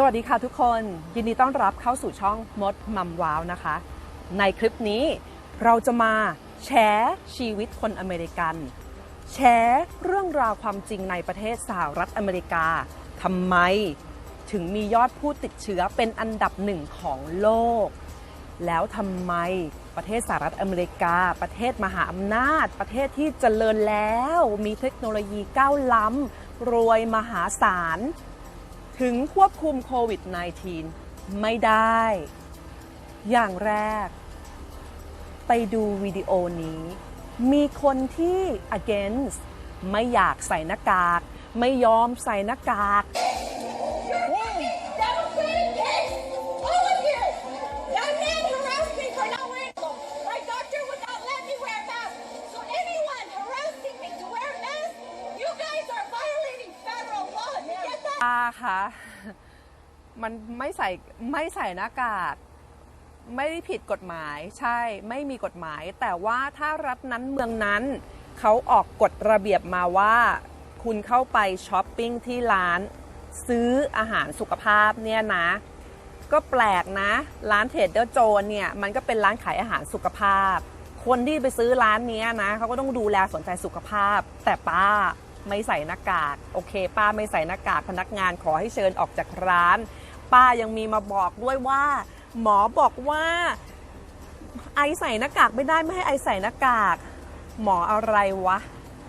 สวัสดีค่ะทุกคน ยินดีต้อนรับเข้าสู่ช่องมดมัมว้าวนะคะ ในคลิปนี้เราจะมาแชร์ชีวิตคนอเมริกัน แชร์เรื่องราวความจริงในประเทศสหรัฐอเมริกาทำไมถึงมียอดผู้ติดเชื้อเป็นอันดับหนึ่งของโลก แล้วทำไมประเทศสหรัฐอเมริกา ประเทศมหาอำนาจ ประเทศที่เจริญแล้ว มีเทคโนโลยีก้าวล้ำรวยมหาศาล ถึงควบคุมโควิด -19 ไม่ได้ อย่างแรก ไปดูวิดีโอนี้ มีคนที่ against ไม่อยากใส่หน้ากาก ไม่ยอมใส่หน้ากาก มันไม่ใส่ไม่ใส่หน้ากากไม่ได้ผิดกฎหมายใช่ไม่มีกฎหมาย แต่ว่าถ้ารัฐนั้นเมืองนั้น เขาออกกฎระเบียบมาว่า คุณเข้าไปช้อปปิ้งที่ร้าน ซื้ออาหารสุขภาพเนี่ยนะ ก็แปลกนะ ร้านเทรดเดอร์โจนเนี่ยมันก็เป็นร้านขายอาหารสุขภาพ คนที่ไปซื้อร้านเนี้ยนะเขาก็ต้องดูแลสนใจสุขภาพ แต่ป้า ไม่ใส่หน้ากากโอเค ป้าไม่ใส่หน้ากากพนักงานขอให้เชิญออกจากร้าน ป้ายังมีมาบอกด้วยว่า หมอบอกว่า ไอใส่หน้ากากไม่ได้ไม่ให้ไอใส่หน้ากาก หมออะไรวะ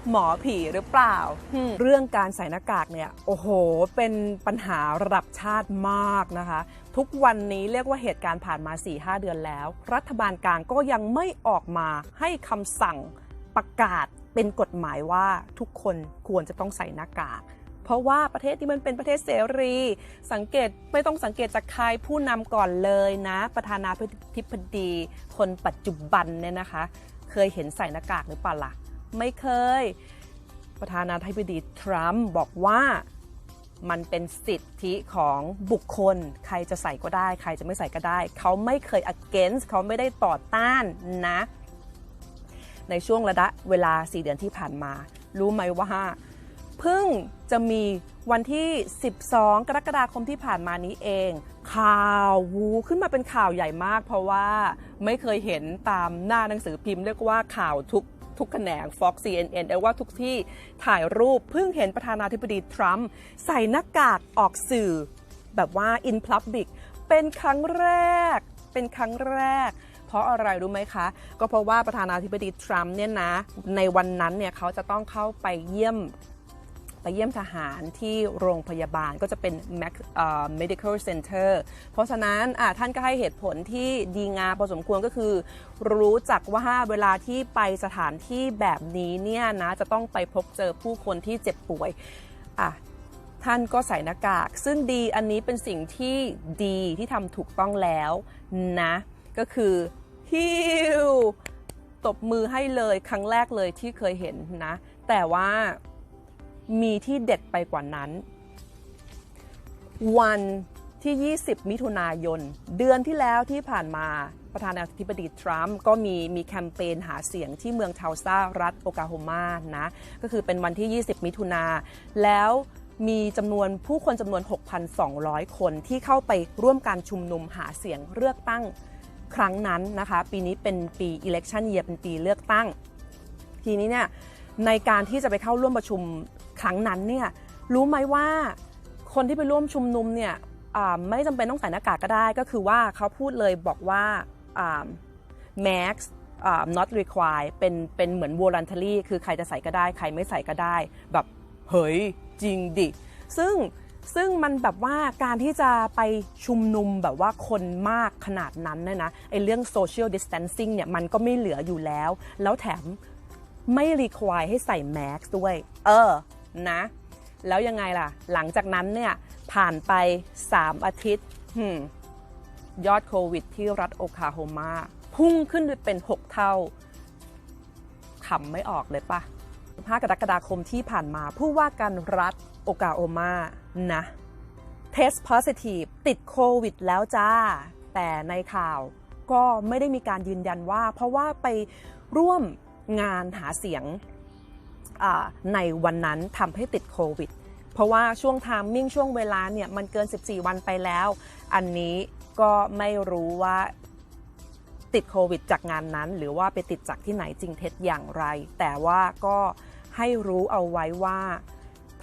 หมอผีหรือเปล่าอืมเรื่องการใส่หน้ากากเนี่ยโอ้โห เป็นปัญหาระดับชาติมากนะคะ ทุกวันนี้เรียกว่าเหตุการณ์ผ่านมา 4-5 เดือนแล้ว รัฐบาลกลางก็ยังไม่ออกมาให้คำสั่งประกาศ เป็นกฎหมายว่าทุกคนควรจะต้องใส่หน้ากาก เพราะว่าประเทศที่มันเป็นประเทศเสรี สังเกตไม่ต้องสังเกตจากใครผู้นำก่อนเลยนะ ประธานาธิบดีคนปัจจุบันเนี่ยนะคะ เคยเห็นใส่หน้ากากหรือเปล่าล่ะ ไม่เคย ประธานาธิบดีทรัมป์บอกว่ามันเป็นสิทธิของบุคคล ใครจะใส่ก็ได้ ใครจะไม่ใส่ก็ได้ เขาไม่เคย against เขาไม่ได้ต่อต้านนะ ในช่วงระยะเวลา 4 เดือนที่ผ่านมา รู้ไหมว่าเพิ่งจะมีวันที่ 12 กรกฎาคมที่ผ่านมานี้เอง ข่าววูขึ้นมาเป็นข่าวใหญ่มาก เพราะว่าไม่เคยเห็นตามหน้าหนังสือพิมพ์เรียกว่าข่าวทุกทุกแขนง Fox CNN เรียกว่าทุกที่ถ่ายรูปเพิ่งเห็นประธานาธิบดีทรัมป์ใส่หน้ากากออกสื่อ แบบว่า in public เป็นครั้งแรก เป็นครั้งแรก เพราะอะไรรู้ไหมคะ ก็เพราะว่าประธานาธิบดีทรัมป์เนี่ยนะในวันนั้นเนี่ยเขาจะต้องเข้าไปเยี่ยมไปเยี่ยมทหารที่โรงพยาบาลก็จะเป็น Mac- เอ่อ medical center เพราะฉะนั้นท่านก็ให้เหตุผลที่ดีงามพอสมควรก็คือ รู้จักว่าเวลาที่ไปสถานที่แบบนี้เนี่ยนะจะต้องไปพบเจอผู้คนที่เจ็บป่วยท่านก็ใส่หน้ากาก ซึ่งดีอันนี้เป็นสิ่งที่ดีที่ทำถูกต้องแล้วนะ ก็คือฮิวตบมือให้เลยครั้งแรกเลยที่เคยเห็นนะ แต่ว่ามีที่เด็ดไปกว่านั้น วันที่ 20 มิถุนายน เดือนที่แล้วที่ผ่านมาประธานาธิบดีทรัมป์ก็มีมีแคมเปญหาเสียงที่เมืองเทาซารัฐโอกาโฮมานะ ก็คือเป็นวันที่ 20 มิถุนาแล้วมีจำนวนผู้คนจำนวน 6,200 คนที่เข้าไปร่วมการชุมนุมหาเสียงเลือกตั้ง ครั้งนั้นนะคะ ปีนี้เป็นปี election year เป็นปีเลือกตั้ง ทีนี้เนี่ยในการที่จะไปเข้าร่วมประชุมครั้งนั้นเนี่ยรู้ไหมว่าคนที่ไปร่วมชุมนุมเนี่ยไม่จำเป็นต้องใส่หน้ากากก็ได้ ก็คือว่าเขาพูดเลยบอกว่า max not required เป็นเป็นเหมือน voluntary คือใครจะใส่ก็ได้ ใครไม่ใส่ก็ได้ แบบ เฮ้ย จริงดิ ซึ่ง ซึ่งมันแบบว่าการที่จะไปชุมนุมแบบว่าคนมากขนาดนั้นเนี่ยนะไอเรื่อง social distancing เนี่ยมันก็ไม่เหลืออยู่แล้ว แล้วแถมไม่รีควายให้ใส่แมสด้วย เออ นะ แล้วยังไงล่ะ หลังจากนั้นเนี่ย ผ่านไป 3 อาทิตย์ยอดโควิดที่รัฐโอคลาโฮมา พุ่งขึ้นไปเป็น 6 เท่าขำไม่ออกเลยปะ 5 กรกฎาคมที่ผ่านมา ผู้ว่าการรัฐโอกาโอมานะเทส positive ติดโควิดแล้วจ้า แต่ในข่าวก็ไม่ได้มีการยืนยันว่า เพราะว่าไปร่วมงานหาเสียงในวันนั้นทำให้ติดโควิด เพราะว่าช่วงไทามมิ่งช่วงเวลาเนี่ยมันเกิน 14 วันไปแล้ว อันนี้ก็ไม่รู้ว่า ติดโควิดจากงานนั้น หรือว่าไปติดจากที่ไหนจริงเท็จอย่างไร แต่ว่าก็ให้รู้เอาไว้ว่า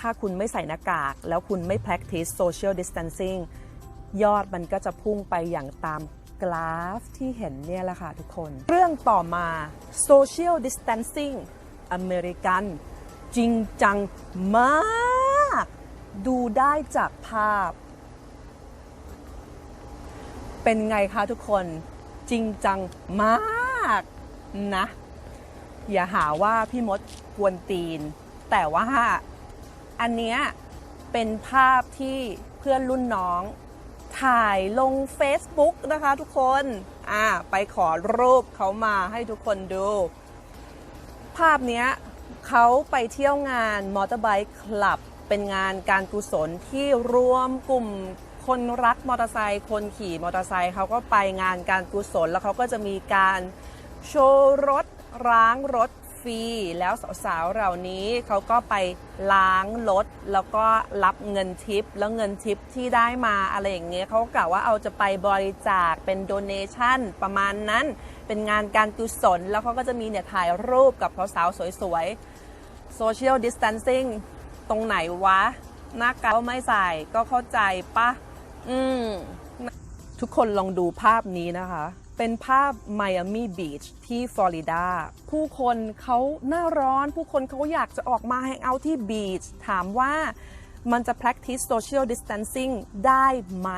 ถ้าคุณไม่ใส่หน้ากาก แล้วคุณไม่ practice social distancing ยอดมันก็จะพุ่งไปอย่างตามกราฟที่เห็นเนี่ยแหละค่ะทุกคน เรื่องต่อมา social distancing อเมริกัน จริงจังมาก ดูได้จากภาพ เป็นไงคะทุกคน จริงจังมากนะ อย่าหาว่าพี่มดกวนตีน แต่ว่าอันเนี้ยเป็นภาพที่เพื่อนรุ่นน้องถ่ายลง Facebook นะคะทุกคน อ่า ไปขอรูปเขามาให้ทุกคนดู ภาพเนี้ยเขาไปเที่ยวงานมอเตอร์ไบค์คลับ เป็นงานการกุศลที่รวมกลุ่ม คนรักมอเตอร์ไซค์คนขี่มอเตอร์ไซค์เขาก็ไปงานการกุศลแล้วเขาก็จะมีการโชว์รถล้างรถฟรีแล้วสาวๆเหล่านี้เขาก็ไปล้างรถแล้วก็รับเงินทิป แล้วเงินทิปที่ได้มาอะไรอย่างเงี้ยเขากล่าวว่าเอาจะไปบริจาคเป็นโดเนชั่นประมาณนั้น เป็นงานการกุศลแล้วเขาก็จะมีเนี่ยถ่ายรูปกับสาวๆสวยๆ social distancing ตรงไหนวะ หน้ากากก็ไม่ใส่ก็เข้าใจปะ อืมทุกคนลองดูภาพนี้นะคะ เป็นภาพไมอามี่บีชที่ฟลอริดา ผู้คนเขาหน้าร้อน ผู้คนเขาอยากจะออกมาแฮงเอาท์ที่บีช ถามว่ามันจะ practice social distancing ได้ไหม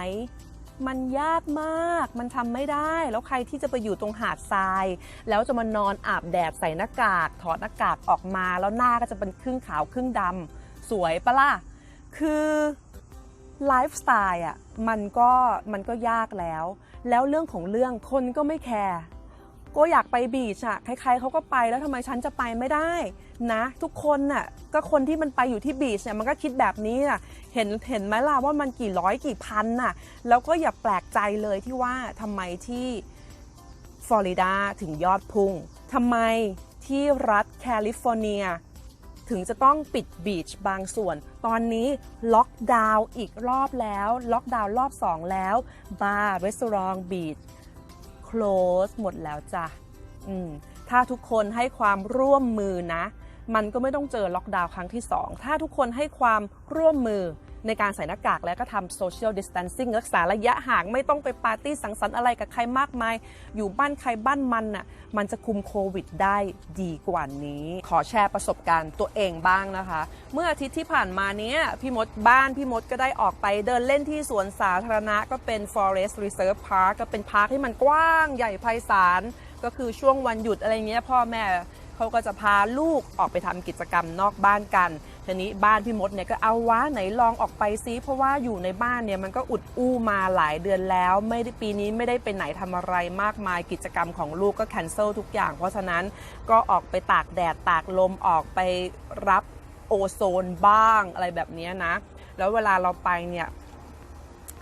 มันยากมาก มันทำไม่ได้ แล้วใครที่จะไปอยู่ตรงหาดทราย แล้วจะมานอนอาบแดดใส่หน้ากาก ถอดหน้ากากออกมา แล้วหน้าก็จะเป็นครึ่งขาวครึ่งดำสวยปะล่ะ คือ ไลฟ์สไตล์อะมันก็มันก็ยากแล้ว แล้วเรื่องของเรื่องคนก็ไม่แคร์ก็อยากไปบีชอะใครๆเขาก็ไปแล้วทำไมฉันจะไปไม่ได้นะ ทุกคนน่ะก็คนที่มันไปอยู่ที่บีชเนี่ยมันก็คิดแบบนี้น่ะเห็นเห็นไหมล่ะว่ามันกี่ร้อยกี่พันน่ะแล้วก็อย่าแปลกใจเลยที่ว่าทำไมที่ฟลอริดาถึงยอดพุ่งทำไมที่รัฐแคลิฟอร์เนีย ถึงจะต้องปิดบีชบางส่วน ตอนนี้ล็อก ดาวน์อีกรอบแล้ว ล็อกดาวน์รอบ 2 แล้ว บาร์รีสอร์ทบีช close หมดแล้วจ้ะถ้าทุกคนให้ความร่วมมือนะ มันก็ไม่ต้องเจอล็อกดาวน์ครั้งที่ 2 ถ้าทุกคนให้ความร่วมมือ ในการใส่หน้ากากแล้วก็ทำโซเชียลดิส a ทนซิ่งรักษาระยะห่างไม่ต้องไปปาร์ตี้สังสรรค์อะไรกับใครมากมาย อยู่บ้านใครบ้านมันน่ะมันจะคุมโควิดได้ดีกว่านี้ ขอแชร์ประสบการณ์ตัวเองบ้างนะคะ เมื่ออาทิตย์ที่ผ่านมาเนี้ยพี่มดบ้านพี่มดก็ได้ออกไปเดินเล่นที่สวนสาธารณะก็เป็น Forest Reserve Park ก็เป็นพาร์คที่มันกว้างใหญ่ไพศาลก็คือช่วงวันหยุดอะไรเงี้ยพ่อแม่เขาก็จะพาลูกออกไปทำกิจกรรมนอกบ้านกัน ทีนี้บ้านพี่มดเนี่ยก็เอาวะไหนลองออกไปซิเพราะว่าอยู่ในบ้านเนี่ยมันก็อุดอู้มาหลายเดือนแล้ว ไม่ได้ปีนี้ไม่ได้ไปไหนทำอะไรมากมายกิจกรรมของลูกก็แคนเซิลทุกอย่าง เพราะฉะนั้นก็ออกไปตากแดดตากลมออกไปรับโอโซนบ้างอะไรแบบนี้นะ แล้วเวลาเราไปเนี่ย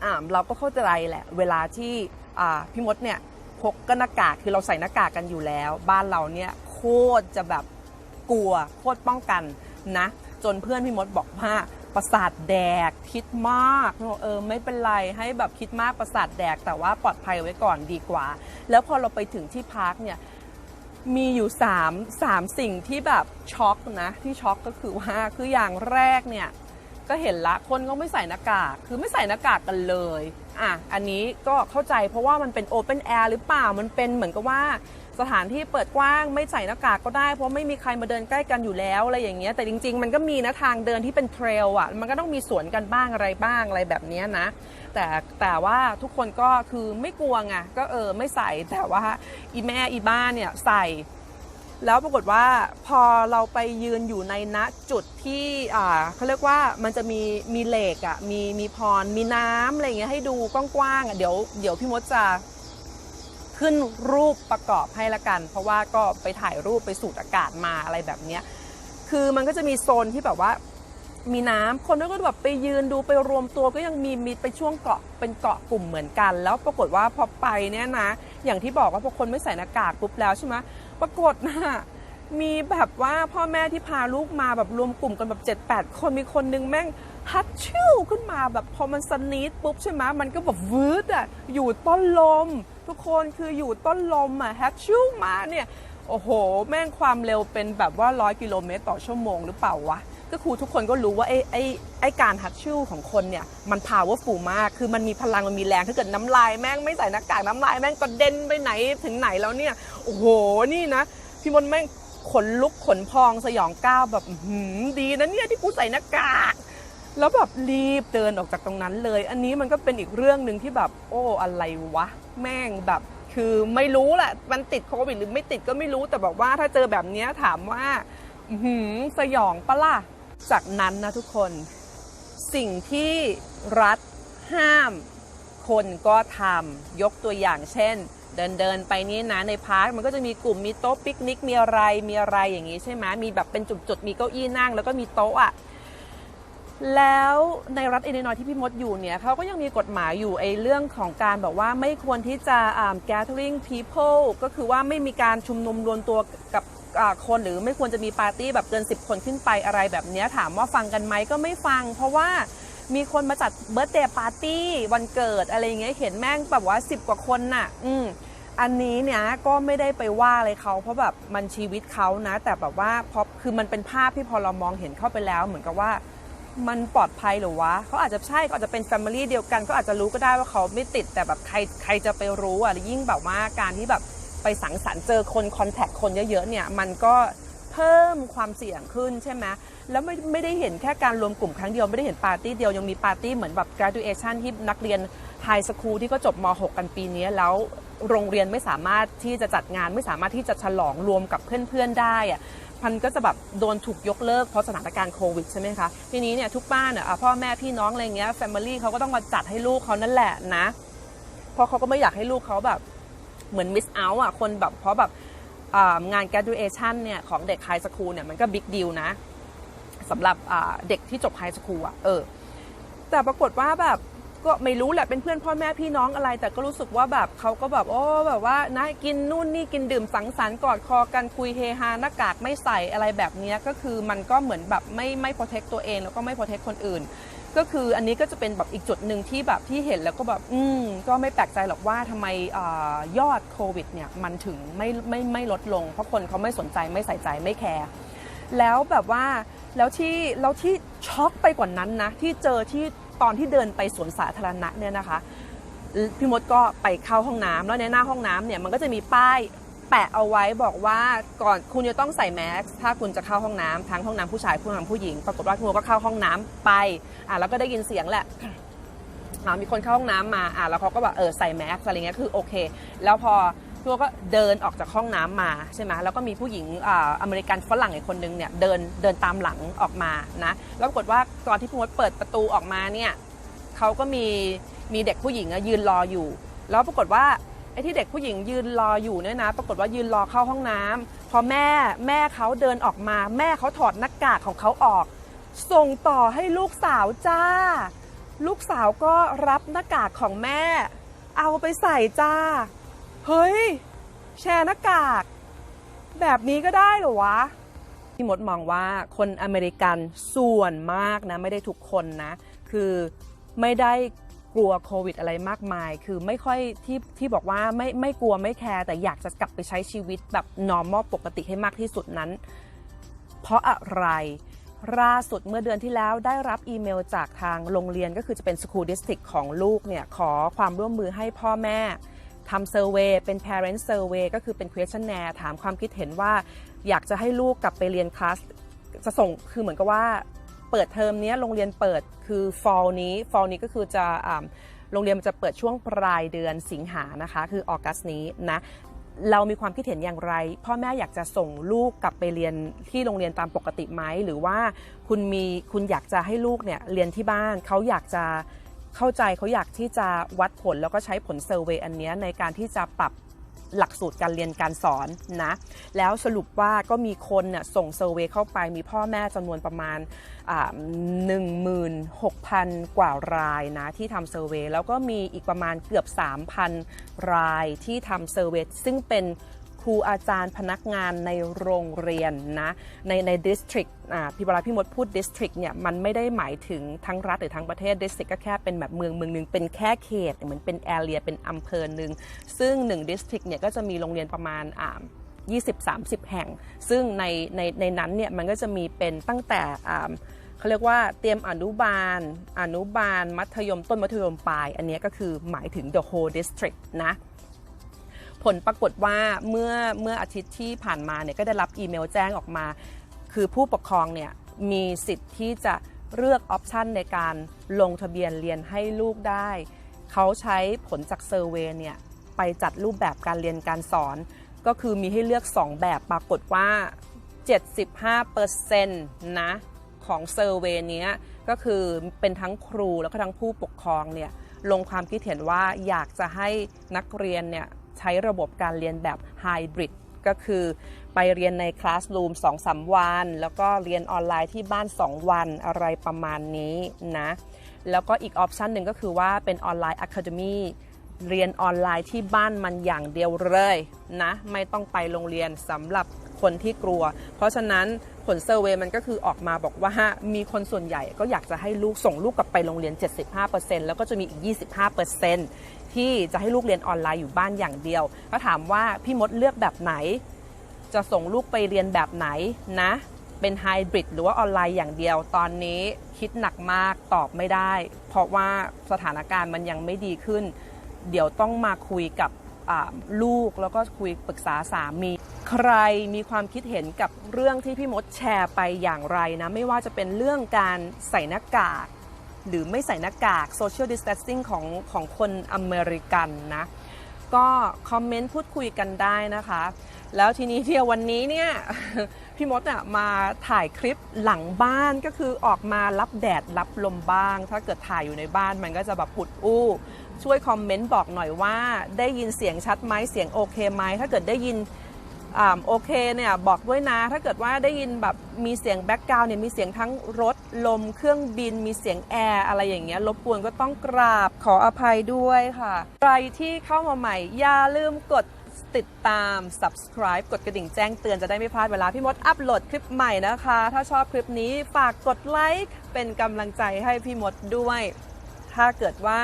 อ่าเราก็เข้าใจแหละ เวลาที่พี่มดเนี่ยพกก็หน้ากากคือเราใส่หน้ากากกันอยู่แล้ว บ้านเราเนี่ยโคตรจะแบบกลัวโคตรป้องกันนะ จนเพื่อนพี่มดบอกว่าประสาทแดกคิดมากบอกเออไม่เป็นไรให้แบบคิดมากประสาทแดกแต่ว่าปลอดภัยไว้ก่อนดีกว่า แล้วพอเราไปถึงที่พักเนี่ยมีอยู่3 3สิ่งที่แบบช็อกนะที่ช็อกก็คือว่าคืออย่างแรกเนี่ยก็เห็นละคนก็ไม่ใส่หน้ากาก คือไม่ใส่หน้ากากกันเลย อะอันนี้ก็เข้าใจเพราะว่ามันเป็นโอเปนแอร์หรือเปล่ามันเป็นเหมือนกับว่าสถานที่เปิดกว้างไม่ใส่หน้ากากก็ได้ เพราะไม่มีใครมาเดินใกล้กันอยู่แล้วอะไรอย่างเงี้ยแต่จริง ๆ มันก็มีนะทางเดินที่เป็นเทรลอะมันก็ต้องมีสวนกันบ้างอะไรบ้างอะไรแบบเนี้ยนะ แต่แต่ว่าทุกคนก็คือไม่กลัวไงก็เออไม่ใส่แต่ว่าอีแม่อีบ้านเนี่ยใส่ แล้วปรากฏว่าพอเราไปยืนอยู่ในณจุดที่เขาเรียกว่ามันจะมีมีเหล็กอะมีมีพรมีน้ำอะไรเงี้ยให้ดูกว้างๆอะเดี๋ยวเดี๋ยวพี่มดจะขึ้นรูปประกอบให้ละกัน เพราะว่าก็ไปถ่ายรูปไปสูดอากาศมาอะไรแบบเนี้ยคือมันก็จะมีโซนที่แบบว่ามีน้ำคนก็แบบไปยืนดูไปรวมตัวก็ยังมีมีไปช่วงเกาะเป็นเกาะกลุ่มเหมือนกัน แล้วปรากฏว่าพอไปเนี่ยนะ อย่างที่บอกว่าพอคนไม่ใส่หน้ากากปุ๊บแล้วใช่ไหม ปรากฏนะมีแบบว่าพ่อแม่ที่พาลูกมาแบบรวมกลุ่มกันแบบ 7 8 คนมีคนนึงแม่งฮัตชิวขึ้นมาแบบพอมันสนีดปุ๊บใช่ไหมมันก็แบบวืดอะอยู่ต้นลม ทุกคนคืออยู่ต้นลมอะฮัตชิวมาเนี่ย โอ้โห แม่งความเร็วเป็นแบบว่าร้อยกิโลเมตรต่อชั่วโมงหรือเปล่าวะ ก็คือทุกคนก็รู้ว่าไอ้ไอ้ไอ้การฮัตชิวของคนเนี่ยมัน powerful มาก คือมันมีพลังมันมีแรงถ้าเกิดน้ำลายแม่งไม่ใส่หน้ากากน้ำลายแม่งกระเด็นไปไหนถึงไหนแล้วเนี่ยโอ้โหนี่นะ พี่มนแม่งขนลุกขนพองสยองก้าวแบบหือดีนะเนี่ยที่กูใส่หน้ากากแล้วแบบรีบเดินออกจากตรงนั้นเลย อันนี้มันก็เป็นอีกเรื่องหนึ่งที่แบบ โอ้อะไรวะ แม่งแบบ คือไม่รู้แหละมันติดโควิดหรือไม่ติดก็ไม่รู้แต่บอกว่าถ้าเจอแบบนี้ถามว่าหือสยองปะล่ะ จากนั้นนะทุกคน สิ่งที่รัฐห้าม คนก็ทำยกตัวอย่างเช่น เดินเดินไปนี่นะในพาร์คมันก็จะมีกลุ่มมีโต๊ะปิกนิกมีอะไรมีอะไรอย่างนี้ใช่ไหมมีแบบเป็นจุดๆมีเก้าอี้นั่ง แล้วก็มีโต๊ะอะแล้วในรัฐอิลลินอยที่พี่มดอยู่เนี่ยเขาก็ยังมีกฎหมายอยู่ไอ้เรื่องของการแบบว่าไม่ควรที่จะ gathering people ก็คือว่าไม่มีการชุมนุมรวมตัวกับ คนหรือไม่ควรจะมีปาร์ตี้แบบเกิน 10 คนขึ้นไปอะไรแบบนี้ถามว่าฟังกันไหมก็ไม่ฟัง เพราะว่ามีคนมาจัดเบิร์ d เดย์ปาร์ตี้วันเกิดอะไรอย่างเงี้ยเห็นแม่งแบบว่า 10 กว่าคนน่ะ อืมอันนี้เนี่ยก็ไม่ได้ไปว่าอะไรเขาเพราะแบบมันชีวิตเขานะ แต่แบบว่าพอคือมันเป็นภาพที่พอเรามองเห็นเข้าไปแล้ว เหมือนกับว่ามันปลอดภัยหรือวะเขาอาจจะใช่เขาอาจจะเป็นแฟมิลี่เดียวกันก็อาจจะรู้ก็ได้ว่าเขาไม่ติดแต่แบบใครใครจะไปรู้อะยิ่งแบบว่าการที่แบบ ไปสังสรรค์เจอคนคอนแทคคนเยอะๆเนี่ยมันก็เพิ่มความเสี่ยงขึ้นใช่ไหมแล้วไม่ไม่ได้เห็นแค่การรวมกลุ่มครั้งเดียวไม่ได้เห็นปาร์ตี้เดียวยังมีปาร์ตี้เหมือนแบบ graduation ที่นักเรียนไฮสคูลที่ก็จบม .6 กันปีนี้แล้วโรงเรียนไม่สามารถที่จะจัดงานไม่สามารถที่จะฉลองรวมกับเพื่อนๆได้อะมันก็จะแบบโดนถูกยกเลิกเพราะสถานการณ์โควิดใช่ไหมคะ ทีนี้เนี่ยทุกบ้านอะพ่อแม่พี่น้องอะไรเงี้ยแฟมิลี่เขาก็ต้องมาจัดให้ลูกเขานั่นแหละนะ เพราะเขาก็ไม่อยากให้ลูกเขาแบบ เหมือนมิสเอาอะคนแบบเพราะแบบงาน graduation เนี่ยของเด็กไฮสคูลเนี่ยมันก็บิ๊กดีลนะสำหรับเด็กที่จบไฮสคูลอะเออแต่ปรากฏว่าแบบก็ไม่รู้แหละเป็นเพื่อนพ่อแม่พี่น้องอะไร แต่ก็รู้สึกว่าแบบเขาก็แบบโอ้แบบว่านะกินนู่นนี่กินดื่มสังสรรค์กอดคอกันคุยเฮฮาหน้ากากไม่ใส่อะไรแบบนี้ก็คือมันก็เหมือนแบบไม่ไม่ protect ตัวเองแล้วก็ไม่ protect คนอื่น ก็คืออันนี้ก็จะเป็นแบบอีกจุดหนึ่งที่แบบที่เห็นแล้วก็แบบอืมก็ไม่แปลกใจหรอกว่าทำไมอยอดโควิดเนี่ยมันถึงไม่ไม่ไม่ลดลง เพราะคนเขาไม่สนใจไม่ใส่ใจไม่แคร์แล้วแบบว่าแล้วที่แล้วที่ช็อกไปกว่านั้นนะที่เจอที่ตอนที่เดินไปสวนสาธารณะเนี่ยนะคะพี่มดก็ไปเข้าห้องน้ำแล้วในหน้าห้องน้ำเนี่ยมันก็จะมีป้าย แปะเอาไว้บอกว่าก่อนคุณจะต้องใส่แมสถ้าคุณจะเข้าห้องน้ำทั้งห้องน้ำผู้ชายห้องน้ำผู้หญิง ปรากฏว่าพี่มดก็เข้าห้องน้ำไปอะแล้วก็ได้ยินเสียงแหละมีคนเข้าห้องน้ำมาอะแล้วเขาก็แบบเออใส่แมสอะไรเงี้ยคือโอเค แล้วพอพี่ก็เดินออกจากห้องน้ำมาใช่ไหมแล้วก็มีผู้หญิงอ่าอเมริกันฝรั่งอีกคนนึงเนี่ยเดินเดินตามหลังออกมานะแล้วปรากฏว่าตอนที่พี่มดเปิดประตูออกมาเนี่ยเขาก็มีมีเด็กผู้หญิงอะยืนรออยู่ แล้วปรากฏว่า ไอ้ที่เด็กผู้หญิงยืนรออยู่เนี่ยนะ ปรากฏว่ายืนรอเข้าห้องน้ำพอแม่แม่เขาเดินออกมา แม่เขาถอดหน้ากากของเขาออก ส่งต่อให้ลูกสาวจ้า ลูกสาวก็รับหน้ากากของแม่ เอาไปใส่จ้า เฮ้ย แชร์หน้ากาก แบบนี้ก็ได้เหรอวะพี่มดมองว่าคนอเมริกันส่วนมากนะ ไม่ได้ทุกคนนะ คือไม่ได้ กลัวโควิดอะไรมากมาย คือไม่ค่อยที่ที่บอกว่าไม่ไม่กลัวไม่แคร์แต่อยากจะกลับไปใช้ชีวิตแบบ normal ปกติให้มากที่สุดนั้น เพราะอะไรล่าสุดเมื่อเดือนที่แล้วได้รับอีเมลจากทางโรงเรียนก็คือจะเป็น school district ของลูกเนี่ย ขอความร่วมมือให้พ่อแม่ทำ survey เป็น parent survey ก็คือเป็น questionnaire ถามความคิดเห็นว่า อยากจะให้ลูกกลับไปเรียนคลาสจะส่งคือเหมือนกับว่า เปิดเทอมนี้โรงเรียนเปิดคือ fall นี้ fall นี้ก็คือจะโรงเรียนมันจะเปิดช่วงปลายเดือนสิงหานะคะ คือออกัสนี้นะเรามีความคิดเห็นอย่างไร พ่อแม่อยากจะส่งลูกกลับไปเรียนที่โรงเรียนตามปกติไหมหรือว่าคุณมีคุณอยากจะให้ลูกเนี่ยเรียนที่บ้านเขาอยากจะเข้าใจเขาอยากที่จะวัดผลแล้วก็ใช้ผลเซอร์เวยอันนี้ในการที่จะปรับ หลักสูตรการเรียนการสอนนะแล้วสรุปว่าก็มีคนเนี่ยส่งเซอร์เวยเข้าไปมีพ่อแม่จำนวนประมาณหนึ่งหมื่นหกพันกว่ารายนะที่ทำเซอร์เวยแล้วก็มีอีกประมาณเกือบ 3,000 รายที่ทำเซอร์เวยซึ่งเป็น รูอาจารย์พนักงานในโรงเรียนนะในใน district อ่าพี่เวลาพี่มดพูด district เนี่ยมันไม่ได้หมายถึงทั้งรัฐหรือทั้งประเทศ district ก็แค่เป็นแบบเมืองเมืองหนึ่งเป็นแค่เขตเหมือนเป็น area เป็นอำเภอหนึ่งซึ่ง1 district เนี่ยก็จะมีโรงเรียนประมาณอ่า20-30 แห่ง ซึ่งในในในนั้นเนี่ยมันก็จะมีเป็นตั้งแต่อ่าเขาเรียกว่าเตรียมอนุบาล อนุบาล มัธยมต้นมัธยมปลาย อันนี้ก็คือหมายถึง the whole district นะ ผลปรากฏว่าเมื่อเมื่ออาทิตย์ที่ผ่านมาเนี่ยก็ได้รับอีเมลแจ้งออกมา คือผู้ปกครองเนี่ยมีสิทธิ์ที่จะเลือกออปชันในการลงทะเบียนเรียนให้ลูกได้ เขาใช้ผลจากเซอร์เวยเนี่ยไปจัดรูปแบบการเรียนการสอน ก็คือมีให้เลือก 2 แบบปรากฏว่า 75%นะของเซอร์เวยนี้ก็คือเป็นทั้งครูแล้วก็ทั้งผู้ปกครองเนี่ยลงความคิดเห็นว่าอยากจะให้นักเรียนเนี่ย ใช้ระบบการเรียนแบบไฮบริดก็คือไปเรียนในคลาสรูม2-3 วัน แล้วก็เรียนออนไลน์ที่บ้าน 2 วันอะไรประมาณนี้นะ แล้วก็อีกออปชันหนึ่งก็คือว่าเป็นออนไลน์อะคาเดมีเรียนออนไลน์ที่บ้านมันอย่างเดียวเลยนะ ไม่ต้องไปโรงเรียนสำหรับคนที่กลัว เพราะฉะนั้นผลเซอร์เวยมันก็คือออกมาบอกว่ามีคนส่วนใหญ่ก็อยากจะให้ลูกส่งลูกกลับไปโรงเรียน 75%แล้วก็จะมีอีก 25% ที่จะให้ลูกเรียนออนไลน์อยู่บ้านอย่างเดียว ก็ถามว่าพี่มดเลือกแบบไหน จะส่งลูกไปเรียนแบบไหนนะ เป็นไฮบริดหรือว่าออนไลน์อย่างเดียว ตอนนี้คิดหนักมากตอบไม่ได้ เพราะว่าสถานการณ์มันยังไม่ดีขึ้น เดี๋ยวต้องมาคุยกับลูกแล้วก็คุยปรึกษาสามี ใครมีความคิดเห็นกับเรื่องที่พี่มดแชร์ไปอย่างไรนะ ไม่ว่าจะเป็นเรื่องการใส่หน้ากาก หรือไม่ใส่หน้ากาก social distancing ของของคนอเมริกันนะ ก็คอมเมนต์พูดคุยกันได้นะคะ แล้วทีนี้เที่ยววันนี้เนี่ย พี่มดอะมาถ่ายคลิปหลังบ้านก็คือออกมารับแดดรับลมบ้าง ถ้าเกิดถ่ายอยู่ในบ้านมันก็จะแบบปุดอู้ ช่วยคอมเมนต์บอกหน่อยว่า ได้ยินเสียงชัดไหมเสียงโอเคไหมถ้าเกิดได้ยิน โอเคเนี่ยบอกด้วยนะ ถ้าเกิดว่าได้ยินแบบมีเสียงแบ็กกราวน์เนี่ยมีเสียงทั้งรถลมเครื่องบิน มีเสียงแอร์อะไรอย่างเงี้ยรบกวนก็ต้องกราบขออภัยด้วยค่ะ ใครที่เข้ามาใหม่ อย่าลืมกดติดตาม subscribe กดกระดิ่งแจ้งเตือนจะได้ไม่พลาดเวลาพี่มดอัปโหลดคลิปใหม่นะคะ ถ้าชอบคลิปนี้ฝากกดไลค์เป็นกำลังใจให้พี่มดด้วย ถ้าเกิดว่า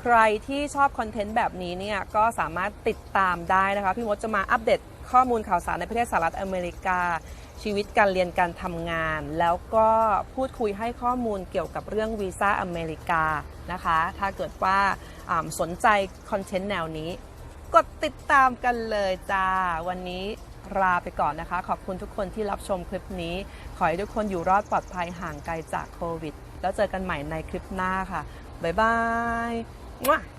ใครที่ชอบคอนเทนต์แบบนี้เนี่ยก็สามารถติดตามได้นะคะ พี่มดจะมาอัปเดต ข้อมูลข่าวสารในประเทศสหรัฐอเมริกา ชีวิตการเรียนการทำงาน แล้วก็พูดคุยให้ข้อมูลเกี่ยวกับเรื่องวีซ่าอเมริกานะคะ ถ้าเกิดว่าสนใจคอนเทนต์แนวนี้ กดติดตามกันเลยจ้า วันนี้ลาไปก่อนนะคะ ขอบคุณทุกคนที่รับชมคลิปนี้ ขอให้ทุกคนอยู่รอดปลอดภัยห่างไกลจากโควิด แล้วเจอกันใหม่ในคลิปหน้าค่ะ บ๊ายบาย